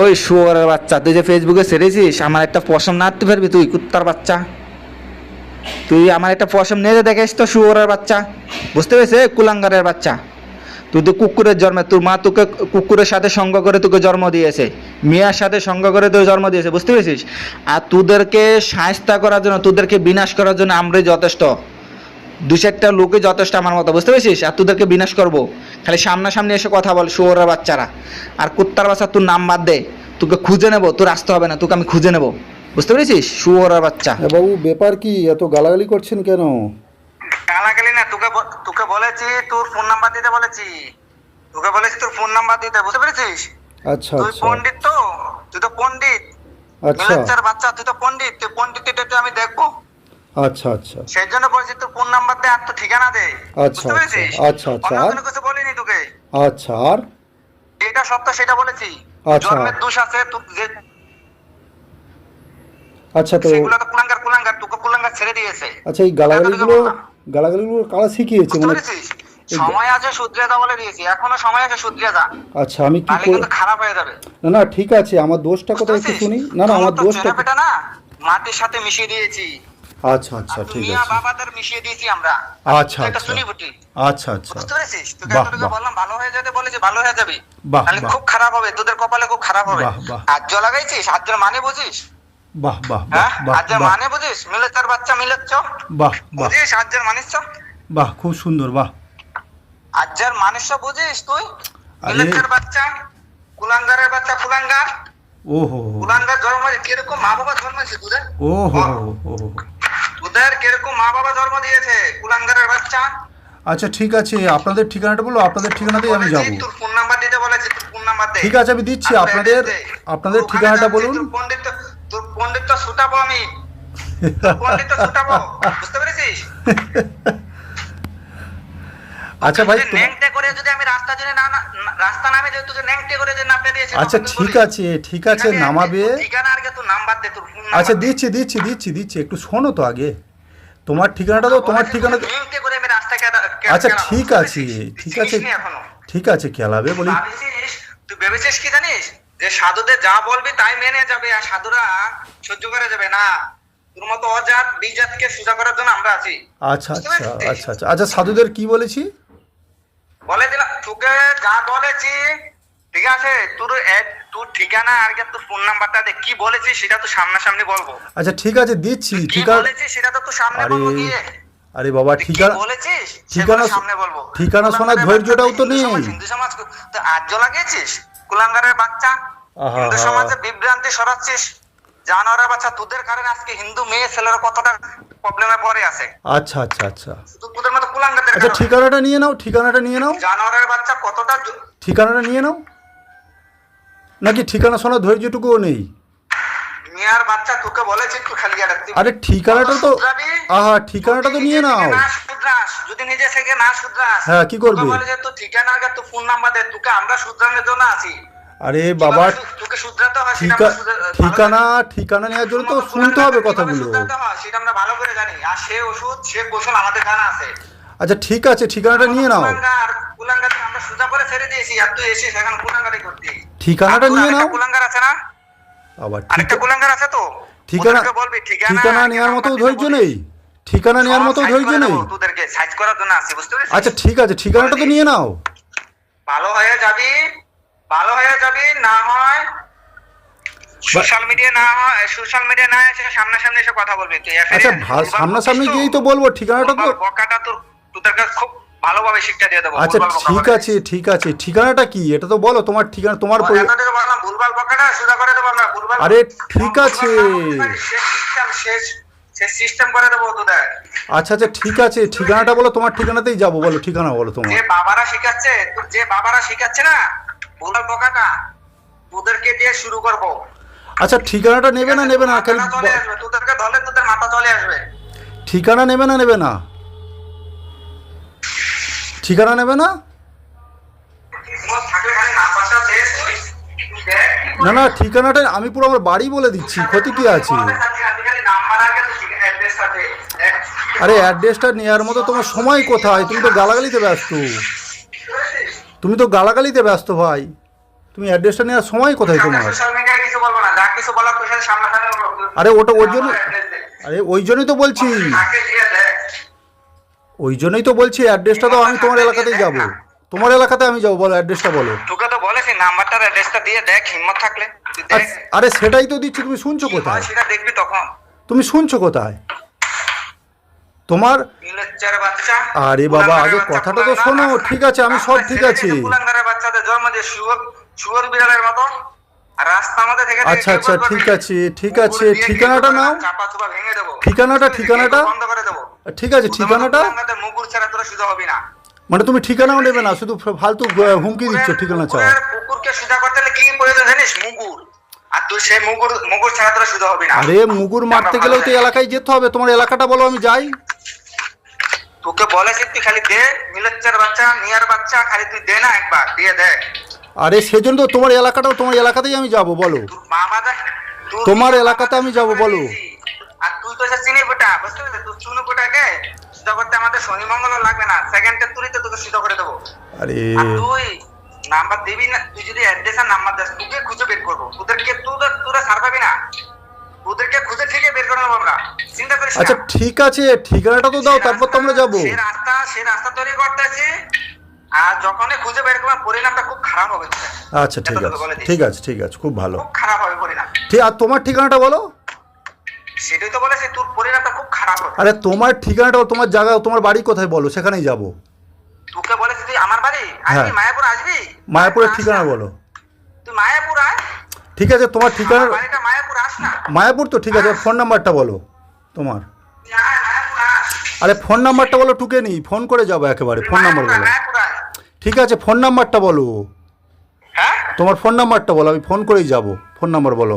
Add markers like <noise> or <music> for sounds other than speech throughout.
ওই শুয়ারের বাচ্চা, তুই যে ফেসবুকে ছেড়েছিস, আমার একটা পশম নাড়তে পারবি তুই, কুত্তার বাচ্চা। তুই আমার একটা পশম নিয়ে দেখিস তো শুয়ারের বাচ্চা, বুঝতে পেরেছিস? এ কুলাঙ্গারের বাচ্চা। তুই তো কুকুরের জন্মে, তোর মা তোকে কুকুরের সাথে সঙ্গ করে তোকে জন্ম দিয়েছে, মিয়ার সাথে সঙ্গ করে তোকে জন্ম দিয়েছে, বুঝতে পেরেছিস? আর তোদেরকে সায়স্তা করার জন্য, তোদেরকে বিনাশ করার জন্য আমরাই যথেষ্ট। দু চারটা লোকে যথেষ্ট আমার মতো বুঝতে পেরেছিস? আর তোদেরকে বিনাশ করব। খালি সামনাসামনি এসে কথা বল শুয়োরের বাচ্চারা। আর কুত্তার বাচ্চা তোর নাম বাদ দে তোকে খুঁজে নেব তোর আসতে হবে না তোকে আমি খুঁজে নেব। বুঝতে পেরেছিস? শুয়োরের বাচ্চা। বাবু ব্যাপার কি? এত গালাগালি করছেন কেন? গালাগালি না তোকে তোকে বলেছি তোর ফোন নাম্বার দিতে বলেছি। তোকে বলেছি তোর ফোন নাম্বার দিতে বুঝতে পেরেছিস? আচ্ছা তুই আচ্ছা। পণ্ডিত তো? তুই তো পণ্ডিত। আচ্ছা। বাচ্চা তুই তো পণ্ডিত। তুই পণ্ডিতটা তো আমি দেখব। আচ্ছা আচ্ছা। সেই জন্য বলছি তোর ফোন নাম্বার দে আর তোর ঠিকানা দে। আচ্ছা, আচ্ছা, আচ্ছা, আর? কিছু বলিনি তোকে। আচ্ছা আর? এটা সেটা বলেছি। আচ্ছা। জন্মের দোষ আছে তোর যে আচ্ছা তো সেগুলো তো কুলাঙ্গার কুলাঙ্গার তোকে কুলাঙ্গার ছেড়ে দিয়েছে। আচ্ছা এই গালাগালিগুলো গালাগালিগুলো কারা শিখিয়েছে? মানে সময় আছে শুধরে বলে দিয়েছি। এখনও সময় আছে শুধরে আচ্ছা আমি কি কিন্তু খারাপ হয়ে যাবে। না না ঠিক আছে। আমার দোষটা কোথায় একটু শুনি। না না আমার দোষটা না। মাটির সাথে মিশিয়ে দিয়েছি। আচ্ছা আচ্ছা ঠিক আছে। বাবাদের মিশিয়ে দিয়েছি আমরা। আচ্ছা, আচ্ছা। আচ্ছা আচ্ছা। বুঝতে পেরেছিস? তোকে বললাম ভালো হয়ে যাবে বলেছি ভালো হয়ে যাবে। তাহলে খুব খারাপ হবে তোদের কপালে খুব খারাপ হবে। বাহ, বাহ। আর্য লাগাইছিস? আর্যের মানে বুঝিস? বাহ বাহ হ্যাঁ? বাহ আর্যের বাহ। মানে বুঝিস? মিলেচার বাচ্চা মিলেচ্ছ বাহ বাহ। বুঝিস? আর্যের মানিস বাহ খুব সুন্দর বাহ। আর্যের মানিস বুঝিস তুই? আরে। মিলেচার বাচ্চা কুলাঙ্গারের বাচ্চা কুলাঙ্গার ও হো হো কুলাঙ্গার জন্ম কীরকম মা বাবা জন্মেছে তোদের? ও হো হো হো হো। তোদের কীরকম মা বাবা জন্ম দিয়েছে? কুলাঙ্গারের বাচ্চা? আচ্ছা ঠিক আছে। আপনাদের ঠিকানাটা বলো আপনাদের ঠিকানাতেই আমি যাব। তোর ফোন নাম্বার দিতে বলেছি তোর ফোন নাম্বার দে। ঠিক আছে আমি দিচ্ছি। আপনাদের আপনাদের ঠিকানাটা বলুন। তোর পণ্ডিত তোর পণ্ডিত ছুটাবো আমি। তোর পণ্ডিত ছুটাবো বুঝতে পেরেছিস? <laughs> আচ্ছা ভাই ন্যাংটে করে যদি আমি রাস্তা যদি না না- রাস্তা নামে যদি তুই ন্যাংটে করে যদি না পেরিয়েছি আচ্ছা ঠিক আছে ঠিক আছে নামাবে ঠিকানা আর তোর নাম্বার দে তোর ফোন আচ্ছা দিচ্ছি দিচ্ছি দিচ্ছি দিচ্ছি। একটু শোনো তো আগে। তোমার ঠিকানাটা তো তোমার ঠিকানা আচ্ছা ঠিক আছে ঠিক আছে ঠিক আছে খেলাবে বলি। তুই ভেবেছিস কি জানিস? যে সাধুদের যা বলবি তাই মেনে যাবে আর সাধুরা সহ্য করে যাবে না। তোর মতো অজাত বিজাতকে সোজা করার জন্য আমরা আছি। আচ্ছা আচ্ছা আচ্ছা আচ্ছা। আচ্ছা সাধুদের কি বলেছি? বলে দিলাম তোকে যা বলেছি ঠিক আছে? তোর এড- তোর ঠিকানা আর তোর ফোন নাম্বারটা দে। কি বলেছিস সেটা তো সামনাসামনি বলব। আচ্ছা ঠিক আছে দিচ্ছি কি ঠিকানা বলেছিস সেটা তো তোর সামনে বলব গিয়ে। আরে বাবা ঠিকানা বলেছিস? ঠিকানা সামনে বলব। ঠিকানা শোনার ধৈর্যটাও তো নেই। হিন্দু সমাজ তো লাগিয়েছিস? কুলাঙ্গারের বাচ্চা? হিন্দু সমাজে বিভ্রান্তি সরাচ্ছিস জানোয়ারের বাচ্চা তোদের কারণে আজকে হিন্দু মেয়ে ছেলেরা কতটা প্রবলেমে পড়ে আছে? আচ্ছা আচ্ছা আচ্ছা। তোদের মতো আচ্ছা ঠিকানাটা নিয়ে নাও ঠিকানাটা নিয়ে নাও। জানোয়ারের বাচ্চা কতটা ঠিকানাটা নিয়ে নাও। নাকি ঠিকানা শোনার ধৈর্যটুকুও নেই? মিয়ার বাচ্চা তোকে বলেছে একটু খালি আরে ঠিকানাটা তো আহা ঠিকানাটা তো নিয়ে নাও থেকে না শুধরাস, যদি নিজে থেকে না শুধরাস হ্যাঁ, কি করবে? বলে যে ঠিকানা ফোন নাম্বার দে তোকে আমরা শুধরানোর জন্য আছি। আরে বাবা তোকে শুধরাতে হয় ঠিকানা ঠিকানা নেওয়ার জন্য তো শুনতে হবে কথাগুলো। সেটা আমরা ভালো করে জানি। আর সে ওষুধ সে কৌশল আমাদের জানা আছে। আচ্ছা ঠিক আছে ঠিকানাটা নিয়ে নাও। ঠিকানাটা নিয়ে নাও। আবার ঠিকানা ঠিকানা নেওয়ার মতো ধৈর্য নেই। ঠিকানা নেওয়ার মতো ধৈর্য নেই। আচ্ছা ঠিক আছে ঠিকানাটা তো নিয়ে নাও। ভালো হয়ে যাবি ভালো হয়ে যাবি না হয় সোশ্যাল মিডিয়া না হয় সোশ্যাল মিডিয়া না এসে সামনাসামনি এসে কথা বলবি। তুই আচ্ছা সামনাসামনি গিয়েই তো বলব ঠিকানাটা তো বকাটা তোর তোদেরকে খুব ভালোভাবে শিক্ষা দিয়ে দেবো আচ্ছা ঠিক আছে ঠিক আছে। ঠিকানাটা কি? এটা তো বলো তোমার ঠিকানা তোমার ভুলভাল বকাটা সোজা করে দেবো আমরা, ভুলভাল- আরে, ঠিক আছে। ভুলভাল না বলতে পারিস, সে system, সে- সে system করে দেবো তোদের। আচ্ছা আচ্ছা ঠিক আছে ঠিকানাটা বলো তোমার ঠিকানাতেই যাব বলো ঠিকানা বলো তোমার। যে বাবারা শিখাচ্ছে তোর যে বাবারা শিখাচ্ছে না ভুলভাল বকাটা তোদেরকে দিয়ে শুরু করব। আচ্ছা ঠিকানাটা নেবে না নেবে না তোদেরকে ধরলে তোদের মাথা চলে আসবে। ঠিকানা নেবে না নেবে না। ঠিকানা নেবে না না না, ঠিকানাটা আমি পুরো আমার বাড়ি বলে দিচ্ছি, ক্ষতি কি আছে। আরে অ্যাড্রেসটা নেওয়ার মতো তোমার সময় কোথায় তুমি তো গালাগালিতে ব্যস্ত তুমি তো গালাগালিতে ব্যস্ত ভাই তুমি অ্যাড্রেসটা নেওয়ার সময় কোথায় তোমার আরে ওটা ওর জন্য। আরে ওই জন্যই তো বলছি। ওই জন্যই তো বলছি অ্যাড্রেসটা তো আমি তোমার এলাকাতেই যাব। তোমার এলাকাতে আমি যাব বলো অ্যাড্রেসটা বলো। তোকে তো বলেছি নাম্বারটার অ্যাড্রেসটা দিয়ে দেখ হিম্মত থাকলে। আরে- আরে সেটাই তো দিচ্ছি তুমি শুনছো কোথায়? সেটা দেখবি তখন। তুমি শুনছো কোথায়? তোমার আরে বাবা, আগে কথাটা তো। শোনো, ঠিক আছে, আমি সব ঠিক আছি। বাচ্চাদের জন্ম দিয়ে শুয়োর শুয়োর বিড়ালের মতো। আচ্ছা, আচ্ছা, ঠিক আছে, ঠিক আছে, ঠিকানাটা? নাও। ঠিকানাটা, ঠিকানাটা? ঠিক আছে ঠিকানাটা? মানে তুমি ঠিকানাও নেবে না শুধু ফালতু হুমকি দিচ্ছ ঠিকানা চাও। কুকুরকে সুজা করতে হলে কি প্রয়োজন জানিস? মুগুর আর মুগুর মারতে গেলেও তো এলাকায় যেতে হবে তোমার এলাকাটা বলো আমি যাই। তোকে বলেছি তুই খালি দে মিলচ্চার বাচ্চা নিয়ার বাচ্চা খালি তুই দে না একবার দিয়ে দে। আরে সেজন্য তো তোমার এলাকাটাও তোমার এলাকাতেই আমি যাব বলো। তোমার এলাকাতে আমি যাব, বলো। আর তুই তো চিনি বেটা বুঝতে পেরেছিস তুই চুনো বেটাকে সিদ্ধ করতে আমাদের শনি মঙ্গল লাগবে না সেকেন্ডের তুলিতে তোকে সিদ্ধ করে দেবো। আরে। তুই নাম্বার দিবি না তুই যদি অ্যাড্রেস আর নাম্বার দিস তোকে খুঁজে বের করব। তোদেরকে তোরা সার পাবি না। তোদেরকে খুঁজে ঠিক বের করে নেব আমরা। চিন্তা করিস আচ্ছা ঠিক আছে ঠিকানাটা তো দাও তারপর তো আমরা যাব। সে রাস্তা সে রাস্তা তৈরি করতেছি। আর যখনই খুঁজে বের পরিণামটা খুব খারাপ হবে। আচ্ছা ঠিক আছে। ঠিক আছে ঠিক আছে খুব ভালো। খুব খারাপ হবে পরিণাম। ঠিক আর তোমার ঠিকানাটা বলো? সেটাই তো বলেছি তোর পরিণামটা খুব খারাপ হবে। আরে তোমার ঠিকানাটা তোমার জায়গা তোমার বাড়ি কোথায় বলো সেখানেই যাব। তোকে বলেছি তুই আমার বাড়ি? আসবি হ্যাঁ। মায়াপুর আসবি? মায়াপুরের ঠিকানা বলো। তুই মায়াপুর আয়। ঠিক আছে তোমার ঠিকানা মায়াপুর আস না। মায়াপুর তো ঠিক আছে ফোন নাম্বারটা বলো তোমার। আরে ফোন নাম্বারটা বলো টুকে নি ফোন করে যাব একেবারে ফোন নাম্বার বলো। ঠিক আছে ফোন নাম্বারটা বলো। হ্যাঁ? তোমার ফোন নাম্বারটা বলো আমি ফোন করেই যাব। ফোন নাম্বার বলো।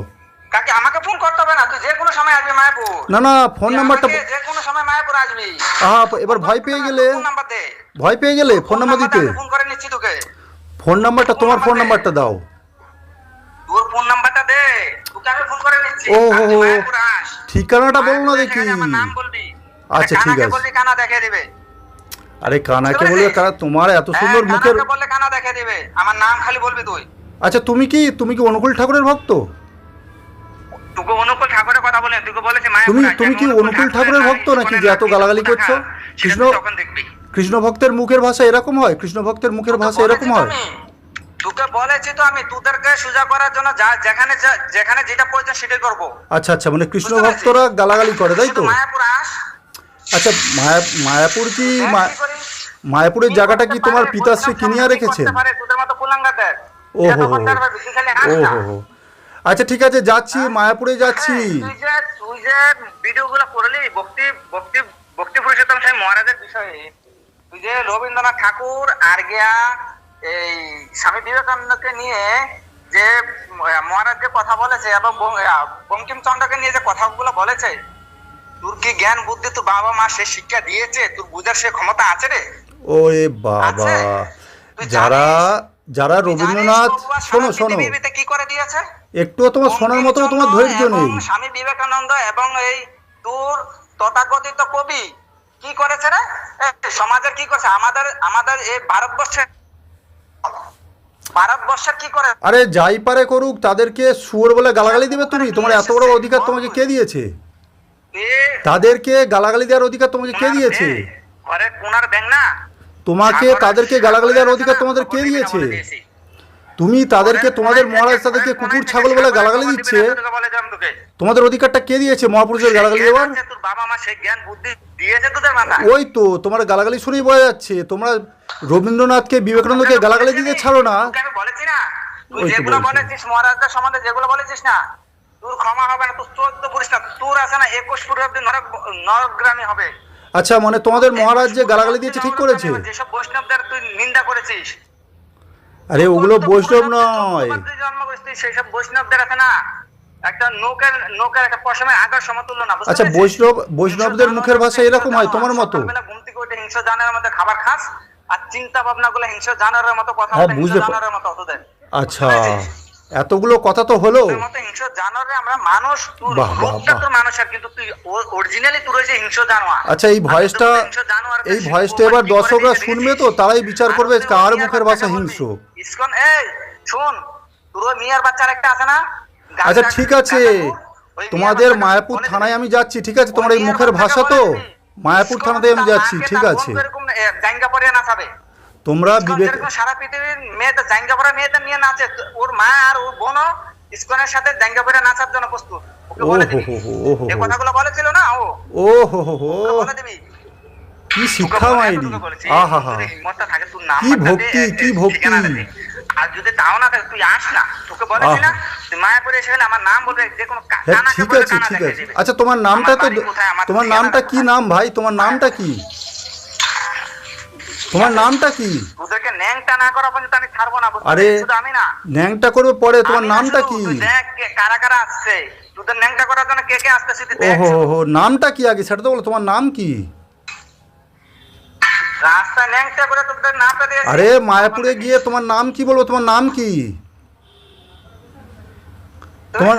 কাকে আমাকে ফোন করতে হবে না তুই যে কোনো সময় আসবি মায়াপুর। না না ফোন নাম্বারটা যে কোনো সময় মায়াপুর আসবি। আহা এবার ভয় পেয়ে গেলে ফোন নাম্বার দে ভয় পেয়ে গেলে ফোন নাম্বার দিতে। ফোন করে নিচ্ছি তোকে। ফোন নাম্বারটা তোমার ফোন নাম্বারটা দাও। তোর ফোন নাম্বারটা দে। তোকে আমি ফোন করে নিচ্ছি। ও, আস। ঠিকানাটা বলো না দেখি। আমার নাম বলবি। আচ্ছা, ঠিক আছে। বলবি কানা দেখে দিবে। আরে কানাকে বলবে? কারা তোমার এত সুন্দর হ্যাঁ, মুখের কানাকে বললে কানা দেখে দিবে। আমার নাম খালি বলবি তুই। আচ্ছা তুমি কি তুমি কি অনুকূল ঠাকুরের ভক্ত? তোকে অনুকূল ঠাকুরের কথা বলে তোকে বলেছি মায়াপুর তুমি- তুমি কি অনুকূল ঠাকুরের ভক্ত নাকি যে এত গালাগালি করছ? কৃষ্ণ- তখন দেখবি। কৃষ্ণ ভক্তের মুখের ভাষা এরকম হয়? কৃষ্ণ ভক্তের মুখের ভাষা এরকম হয়। তোকে বলেছি তো আমি। তোদেরকে সোজা করার জন্য যা যেখানে যেখানে যেটা প্রয়োজন সেটাই করব। আচ্ছা আচ্ছা মানে কৃষ্ণ ভক্তরা গালাগালি করে তাই তো? মায়াপুর আস। আচ্ছা মায়া মায়াপুর কি। মায়াপুরের জায়গাটা কি তোমার পিতাশ্রী বললাম কিনিয়ে রেখেছেন। ও হো ও হো হো। আচ্ছা ঠিক আছে যাচ্ছি মায়াপুরে যাচ্ছি। হ্যাঁ, তুই যে তুই যে ভিডিও গুলো করলি ভক্তি ভক্তি ভক্তি পুরুষোত্তম সেই মহারাজের বিষয়ে তুই যে রবীন্দ্রনাথ ঠাকুর আর গিয়া এই স্বামী বিবেকানন্দকে নিয়ে যে মহারাজ যে কথা বলেছে এবং বঙ্কিমচন্দ্রকে নিয়ে যে কথাগুলো বলেছে তোর কি জ্ঞান বুদ্ধি তোর বাবা মা সে শিক্ষা দিয়েছে তোর বুঝার সে ক্ষমতা আছে রে? ওরে বাবা। যারা যারা রবীন্দ্রনাথ শোনো শোনো। কি করে দিয়েছে? একটুও তোমার শোনার মতো তোমার ধৈর্য নেই। স্বামী বিবেকানন্দ এবং এই তোর তথাকথিত কবি কি করেছে রে? সমাজের কি করেছে? আমাদের আমাদের এই ভারতবর্ষের ভারতবর্ষের কি করে? আরে যাই পারে করুক তাদেরকে সুর বলে গালাগালি দিবে তুমি। তোমার এত বড় অধিকার তোমাকে কে দিয়েছে? তাদেরকে গালাগালি দেওয়ার অধিকার তোমাকে কে দিয়েছে? ঘরে কোনার ব্যাং না? তোমাকে তাদেরকে গালাগালি দেওয়ার অধিকার তোমাদের কে দিয়েছে? তুমি তাদেরকে তোমাদের মহারাজ তাদেরকে কুকুর ছাগল বলে গালাগালি দিচ্ছে? তোমাদের অধিকারটা কে দিয়েছে মহাপুরুষের গালাগালি দেওয়ার? ওই তো তোমার গালাগালি শুনেই বোঝা যাচ্ছে। তোমরা রবীন্দ্রনাথকে বিবেকানন্দকে গালাগালি দিতে ছাড়ো না। বলেছি না। তুই ওই তো যেগুলো বলেছিস মহারাজদের সম্বন্ধে যেগুলো বলেছিস না তোর ক্ষমা হবে না তোর চোদ্দ পুরিস না তোর আছে না একুশ পুরী অব্দি নরক নরগ্রামী হবে। আচ্ছা মানে তোমাদের মহারাজ যে গালাগালি দিয়েছে ঠিক করেছে? যেসব বৈষ্ণবদের তুই নিন্দা করেছিস। আরে ওগুলো বৈষ্ণব নয়। জন্ম করেছিস, সেই সব বৈষ্ণবদের আছে না। একটা নৌকের নৌকের একটা পশমের আগার সমতুল্য না আচ্ছা বৈষ্ণব বৈষ্ণবদের মুখের ভাষা এরকম হয় তোমার মতো? ঘুম থেকে উঠে হিংস্র জানোয়ারের মতো খাবার খাস আর চিন্তা ভাবনা গুলো হিংস্র জানোয়ারের মতো কথা হ্যাঁ, হিংস্র মতো আচ্ছা। এতগুলো কথা তো হলো। আচ্ছা এই ভয়েসটা এই ভয়েসটা এবার দর্শকরা শুনবে তো তারাই বিচার করবে কার মুখের ভাষা হিংস্র। শোন পুরো মিয়ার বাচ্চার একটা আছে আচ্ছা ঠিক আছে। তোমাদের মায়াপুর থানায় আমি যাচ্ছি ঠিক আছে? তোমার এই মুখের ভাষা তো? মায়াপুর থানাতে আমি যাচ্ছি ঠিক আছে। তোমরা বিবেক সারা পৃথিবীর মেয়েদের জাঙ্গা পরা মেয়েদের নিয়ে নাচে। ওর মা আর ওর বোনও ইসকনের সাথে জাঙ্গা পরে নাচার জন্য প্রস্তুত। ওকে বলে দিবি? হো হো, ও হো এই কথাগুলো বলেছিল না ও? ও হো হো হো বলে দিবি? কি শিক্ষা মাইরি। আহা হা তোর এই হিম্মতটা থাকে, তোর কি ভক্তি, কি ভক্তি। আর যদি তাও না তুই আস না। তোকে বলেছি না। তুই মায়াপুরে এসে গেলে আমার নাম বলবে যে কোনো কা- হ্যাঁ কানাকে ঠিক আছে ঠিক আছে। আচ্ছা তোমার নামটা তো তোমার নামটা কি নাম ভাই? তোমার নামটা কি? তোমার নামটা কি? তোদেরকে ন্যাংটা না করা পর্যন্ত আমি ছাড়বো না আরে আমি না। ন্যাংটা করবে পরে তোমার নামটা কি? দেখ কারা কারা আসছে। তোদের ন্যাংটা করার জন্য কে কে আসছে তুই ও দেখ হো নামটা কি আগে? সেটা তো বলো তোমার নাম কি? রাস্তায় ন্যাংটা করে তোদের নামটা দিয়েছি আরে মায়াপুরে গিয়ে তোমার নাম কি বলব তোমার নাম কি? তোমার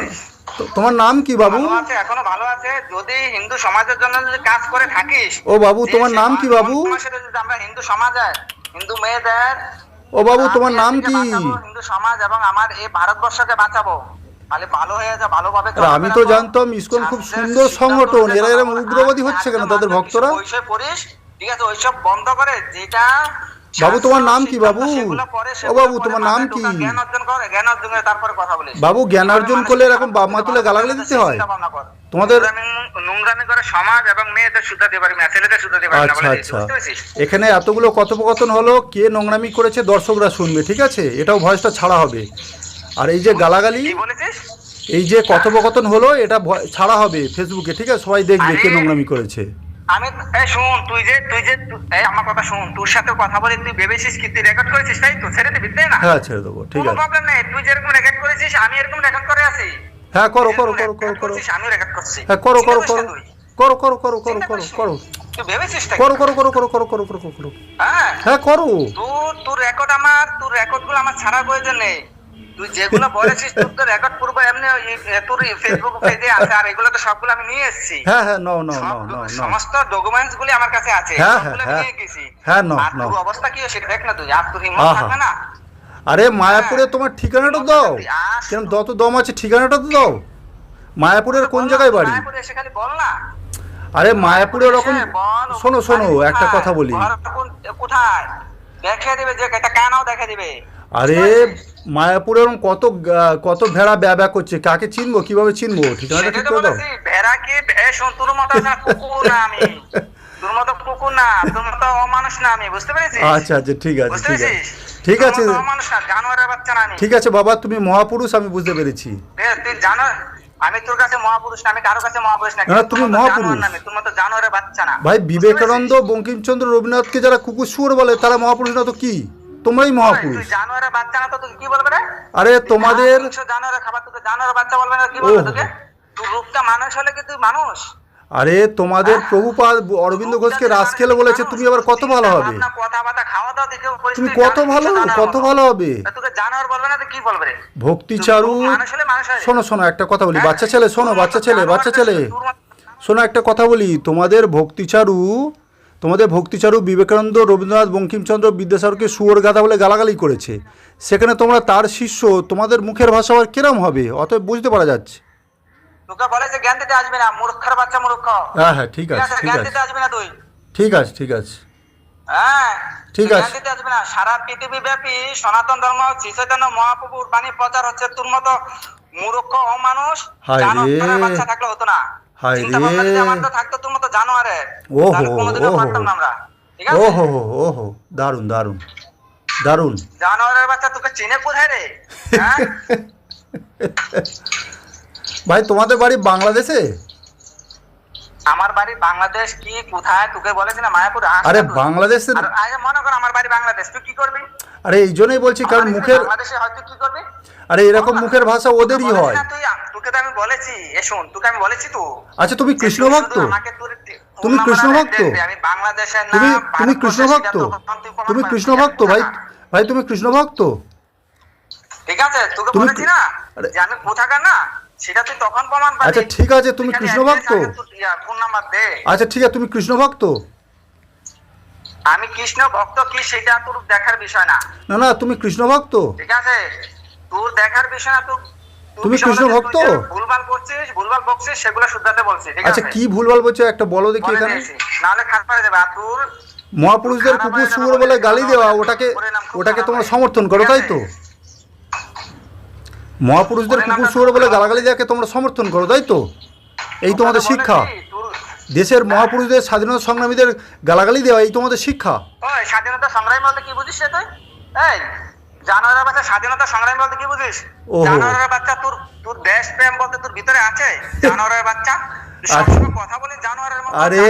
তোমার নাম কি বাবু? আছে এখনও ভালো আছে। যদি হিন্দু সমাজের জন্য যদি কাজ করে থাকিস ও বাবু, তোমার নাম কি বাবু? আমরা হিন্দু সমাজের হিন্দু মেয়েদের ও বাবু তোমার নাম কি? হিন্দু সমাজ এবং আমার এই ভারতবর্ষকে বাঁচাবো। হয়ে আমি তো জানতাম ইসকন খুব সুন্দর সংগঠন এরা এরকম উগ্রবাদী হচ্ছে কেন তাদের ভক্তরা? ঠিক আছে ওইসব বন্ধ করে যেটা বাবু, তোমার নাম কি বাবু? ও বাবু, তোমার নাম কি? জ্ঞান অর্জন করে জ্ঞান অর্জন করে তারপরে কথা বলিস। বাবু, জ্ঞান অর্জন করলে এরকম বাপ মা তুলে গালাগালি দিতে হয়? তোমাদের- নোংরামি- করে সমাজ এবং মেয়েদের শুদ্ধাতে পারবি না ছেলেদের শুদ্ধাতে পারবি না আচ্ছা আচ্ছা। এখানে এতগুলো কথোপকথন হলো কে নোংরামি করেছে দর্শকরা শুনবে ঠিক আছে? এটাও ভয়েসটা ছাড়া হবে। আর এই যে গালাগালি এই যে কথোপকথন হলো এটা ছাড়া হবে ফেসবুকে ঠিক আছে? সবাই দেখবে কে নোংরামি করেছে। আমি শুন তুই যে তুই যে আমার কথা শুন তোর সাথে কথা বলে তুই ভেবেছিস কি তুই রেকর্ড করেছিস তাই তো ছেড়ে দিবি তাই না হ্যাঁ ছেড়ে দেবো ঠিক আছে প্রবলেম নেই তুই যেরকম রেকর্ড করেছিস আমি এরকম রেকর্ড করে আছি হ্যাঁ করো করো করো করো করো আমিও রেকর্ড করছি হ্যাঁ করো করো করো। করো করো করো করো করো করো? করো করো করো করো করো করো করো করো হ্যাঁ হ্যাঁ করো তোর তোর রেকর্ড আমার তোর রেকর্ডগুলো আমার ছাড়ার প্রয়োজন নেই তুই যেগুলো বলেছিস তোর তো রেকর্ড পূর্ব এমনি তোর ফেসবুক পেজে আছে আর এগুলো তো সবগুলো আমি নিয়ে এসেছি। হ্যাঁ হ্যাঁ নাও সব- নাও নাও সমস্ত ডকুমেন্টস গুলি আমার কাছে আছে হ্যাঁ, সবগুলো হ্যাঁ, নিয়ে গেছি। হ্যাঁ, নাও, আর অবস্থা কি হয় সেটা দেখ না তুই আর তোর হিম্মত। থাকবে না। আরে মায়াপুরে তোমার ঠিকানাটা দাও। কেন যত দম আছে ঠিকানাটা তো দাও। মায়াপুরের কোন জায়গায় বাড়ি? মায়াপুরে খালি বল না। আরে মায়াপুরে ওরকম শোনো শোনো একটা কথা বলি। কোথায়? দেখে দিবে যে এটা কেনও দেখে দিবে? আরে মায়াপুরে কত কত ভেড়া ব্যা করছে? কাকে চিনবো? কীভাবে চিনবো? ঠিকানাটা ঠিক করে দাও। বলেছি, ভেড়া কি শোন, তোর মতো না, কুকুর না আমি। <laughs> তোর মতো কুকুর না তোর মতো অমানুষ না আমি বুঝতে পেরেছিস? আচ্ছা আচ্ছা ঠিক আছে ঠিক আছে। ঠিক আছে। অমানুষ না জানোয়ারের বাচ্চা না আমি। ঠিক আছে বাবা তুমি মহাপুরুষ আমি বুঝতে পেরেছি। তুই জানো আমি তোর কাছে মহাপুরুষ না আমি কারও কাছে মহাপুরুষ না না, তুমি মহাপুরুষ। না মতো জানোয়ারের বাচ্চা না। ভাই বিবেকানন্দ? বঙ্কিমচন্দ্র রবীন্দ্রনাথকে যারা কুকুর শুয়োর বলে তারা মহাপুরুষ না তো কি? তোমরাই মহাপুরুষ। জানোয়ারের বাচ্চা না তো কি বলবে রে? আরে তোমাদের জানোয়ারের খাবার তোকে জানোয়ারের বাচ্চা বলবে না কি বলবে তোকে? তুই রূপটা মানুষ হলে কি তুই মানুষ? আরে তোমাদের প্রভুপাদ অরবিন্দ ঘোষকে রাস খেলে বলেছে তুমি আবার কত ভালো হবে? তুমি কত ভালো কত ভালো হবে? তা তোকে জানোয়ার বলবে না তো কি বলবে রে? ভক্তিচারু তুই মানুষ হলে মানুষ হয়। শোনো শোনো একটা কথা বলি। হ্যাঁ? বাচ্চা ছেলে শোনো বাচ্চা ছেলে বাচ্চা ছেলে। শোনো একটা কথা বলি। তোমাদের ভক্তিচারু তোমাদের ভক্তিচারু বিবেকানন্দ রবীন্দ্রনাথ বঙ্কিমচন্দ্র বিদ্যাসাগরকে শুয়োর গাদা বলে গালাগালি করেছে। সেখানে তোমরা তার শিষ্য তোমাদের মুখের ভাষা আবার কিরম হবে? অতএব বুঝতে পারা যাচ্ছে। তোকে বলেছে জ্ঞান দিতে আসবি না মূর্খের বাচ্চা মূর্খ। হ্যাঁ হ্যাঁ ঠিক আছে ঠিক জ্ঞান আছে। দিতে আসবি না তুই। ঠিক আছে ঠিক আছে। হ্যাঁ ঠিক আছে। দিতে আসবি না। সারা পৃথিবী ব্যাপী সনাতন ধর্ম শ্রী চৈতন্য মহাপ্রভুর বাণী প্রচার হচ্ছে। তোর মতো মূর্খ অমানুষ হায় বাচ্চা থাকলে হতো না। হায় তো ওহো, ওহো। ওহো ওহো জানোয়ারের বাচ্চা তোকে চিনে কোথায় রে? ভাই তোমাদের বাড়ি বাংলাদেশে? আমার বাড়ি বাংলাদেশ কি কোথায়? তোকে বলেছি না মায়াপুর। আরে না বাংলাদেশের মনে কর আমার বাড়ি বাংলাদেশ। তুই কি করবি? আরে এই জন্যই বলছি কারণ মুখের বাংলাদেশে হয়তো কি করবি? আরে এরকম মুখের ভাষা ওদেরই হয়। তোকে তো আমি বলেছি। তোকে আমি বলেছি তো। আচ্ছা তুমি কৃষ্ণ ভক্ত? তুমি কৃষ্ণ ভক্ত? তুমি তুমি কৃষ্ণ ভক্ত? তুমি কৃষ্ণ ভক্ত ভাই? ভাই তুমি কৃষ্ণ ভক্ত? ঠিক আছে তোকে বলেছি না যে আমি কোথাকার না সেটা তুই তখন প্রমাণ পাবি। আচ্ছা, ঠিক আছে, তুমি কৃষ্ণ ভক্ত? ফোন নাম্বার দে। আচ্ছা ঠিক আছে তুমি কৃষ্ণ ভক্ত? আমি কৃষ্ণ ভক্ত কি সেটা তোর দেখার বিষয় না। না না তুমি কৃষ্ণ ভক্ত? ঠিক আছে? তোর দেখার বিষয় না তুমি কৃষ্ণ ভক্ত? ভুলভাল করছিস ভুলভাল বকছিস সেগুলো শুদ্ধাতে বলছিস ঠিক আচ্ছা কি ভুলভাল বলছো? একটা বলো দেখি এখানে। আর তোর মহাপুরুষদের কুকুর হয়ে শুয়োর বলে গালি দেওয়া ওটাকে ওটাকে তোমরা সমর্থন করো তাই তো? মহাপুরুষদের কুকুর শুয়োর বলে গালাগালি দেওয়াকে তোমরা সমর্থন করো তাই তো? এই তোমাদের শিক্ষা। দেশের মহাপুরুষদের স্বাধীনতা সংগ্রামীদের গালাগালি দেওয়া এই তোমাদের শিক্ষা। স্বাধীনতা সংগ্রামী বলতে কি বুঝিস তুই? এই জানোয়ারের বাচ্চা স্বাধীনতা সংগ্রামী বলতে কি বুঝিস? জানোয়ারের বাচ্চা তোর তোর দেশ প্রেম বলতে তোর ভিতরে আছে? জানোয়ারের বাচ্চা? আরে- মতো আরে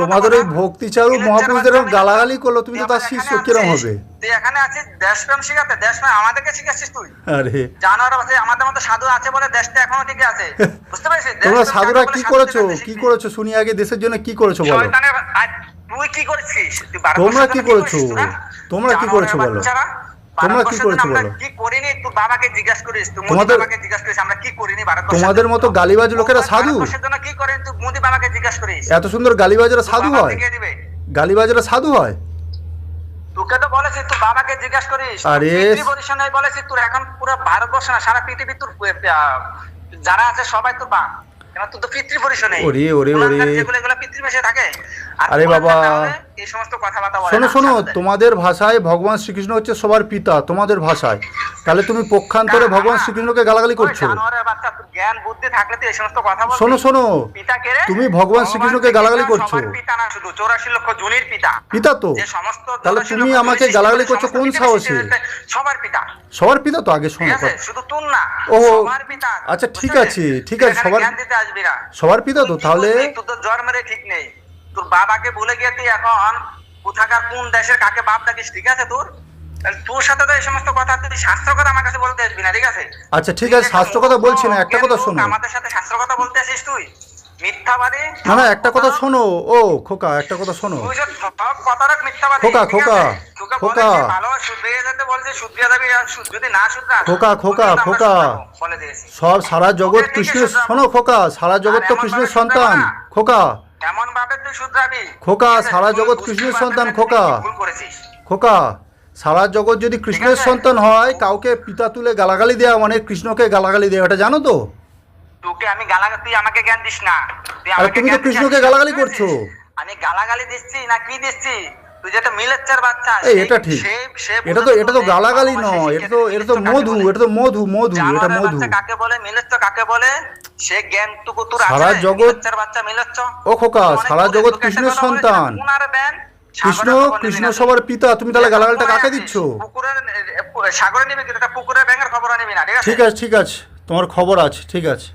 তোমাদের ওই। ভক্তিচারু মহাপুরুষদের গালাগালি করল তুমি তো তার শিষ্য কিরম হবে? তুই এখানে আছিস? দেশ প্রেম শিখাতে দেশ আমাদেরকে শিখাচ্ছিস তুই? আরে। জানোয়ার বাচ্চা আমাদের মতো সাধু আছে বলে দেশটা এখনও টিকে আছে। <laughs> বুঝতে পারছিস? তোমরা সাধুরা কি করেছ? কি করেছ? শুনি আগে দেশের জন্য কি করেছ বলো? তুই কি করেছিস? তোমরা কি করেছ? তোমরা কি করেছ বলো? বাচ্চারা, তোমরা কি করেছ বলো? কি করিনি? তুই বাবাকে জিজ্ঞাসা করিস তুই তোমাদের- বাবাকে জিজ্ঞাসা করিস আমরা কি করিনি ভারতবর্ষের তোমাদের মতো গালিবাজ লোকেরা সাধু? ভারতবর্ষের কি করেন? তুই মোদি বাবাকে জিজ্ঞাসা করিস। এত সুন্দর গালিবাজরা সাধু হয়। গালিবাজরা সাধু হয়। তোকে তো বলেছি তুই বাবাকে জিজ্ঞাসা করিস। আরে- পজিশন বলেছি তোর এখন পুরো ভারতবর্ষ না সারা পৃথিবী তোর যারা আছে সবাই তোর বা কেন? তুই তো পিতৃ পরিশনে ওরে, ওরে, ওরে। যেগুলো এগুলো পিতৃ থাকে। আর বাবা। এই সমস্ত কথাবার্তা শোনো শোনো তোমাদের ভাষায় ভগবান শ্রীকৃষ্ণ হচ্ছে সবার পিতা তোমাদের ভাষায়। তাহলে তুমি পক্ষান্তরে ভগবান শ্রীকৃষ্ণকে গালাগালি করছ। জানোয়ারের বাচ্চা, তোর জ্ঞান বুদ্ধি থাকলে তুই এই সমস্ত কথা শোনো শোনো? তুমি ভগবান শ্রীকৃষ্ণকে গালাগালি করছ। পিতা না শুধু, 84 লক্ষ জনের পিতা। পিতা তো। তাহলে তুমি আমাকে গালাগালি করছ কোন সাহসে? সবার পিতা। সবার পিতা তো আগে শোনো শুধু তোর না ও, সবার পিতা আচ্ছা, ঠিক আছে, ঠিক আছে, সবার- সবার পিতা তো তাহলে জন্মের ঠিক নেই। তোর বাবাকে ভুলে গিয়ে তুই এখন কোথাকার কোন দেশের কাকে বাপ ডাকিস ঠিক আছে তোর? তোর সাথে তো এই সমস্ত কথা তুই শাস্ত্র কথা আমার কাছে বলতে আসবি না ঠিক আছে? আচ্ছা ঠিক আছে শাস্ত্র কথা বলছি না একটা কথা শোনো। আমাদের সাথে শাস্ত্র কথা বলতে আসিস তুই? মিথ্যাবাদী? না না একটা কথা শোনো। ও খোকা একটা কথা শোনো। খোকা, খোকা, খোকা। খোকা, খোকা, খোকা। বলে সব সারা জগৎ কৃষ্ণের শোনো খোকা সারা জগৎ তো কৃষ্ণের সন্তান। খোকা এমন ভাবে তুই শুধরাবি? খোকা, সারা জগৎ কৃষ্ণের সন্তান, খোকা। ভুল করেছিস। খোকা সারা জগৎ যদি কৃষ্ণের সন্তান হয় কাউকে পিতা তুলে গালাগালি দেওয়া মানে কৃষ্ণকে গালাগালি দেওয়া এটা জানো তো? তোকে আমি গালাগালি তুই আমাকে জ্ঞান দিস না। তুই আমাকে তুমি তো কৃষ্ণকে গালাগালি করছ। আমি গালাগালি দিচ্ছি না কি দিচ্ছি? তুই যেটা মিলেচ্ছার বাচ্চা এই এটা ঠিক। সে- সে এটা তো এটা তো গালাগালি নয় এটা তো এটা তো মধু এটা তো মধু মধু এটা মধু। কাকে বলে মিলেচ্ছ কাকে বলে? সে জ্ঞান তোর সারা জগৎ- মিলেচ্ছার বাচ্চা মিলেচ্ছ। ও খোকা, সারা জগৎ কৃষ্ণের সন্তান। কৃষ্ণ কৃষ্ণ সবার পিতা তুমি তাহলে গালাগালিটা কাকে দিচ্ছ? সাগরে নিবি পুকুরের ব্যাঙের খবর নিবি না ঠিক আছে ঠিক আছে তোমার খবর আছে ঠিক আছে।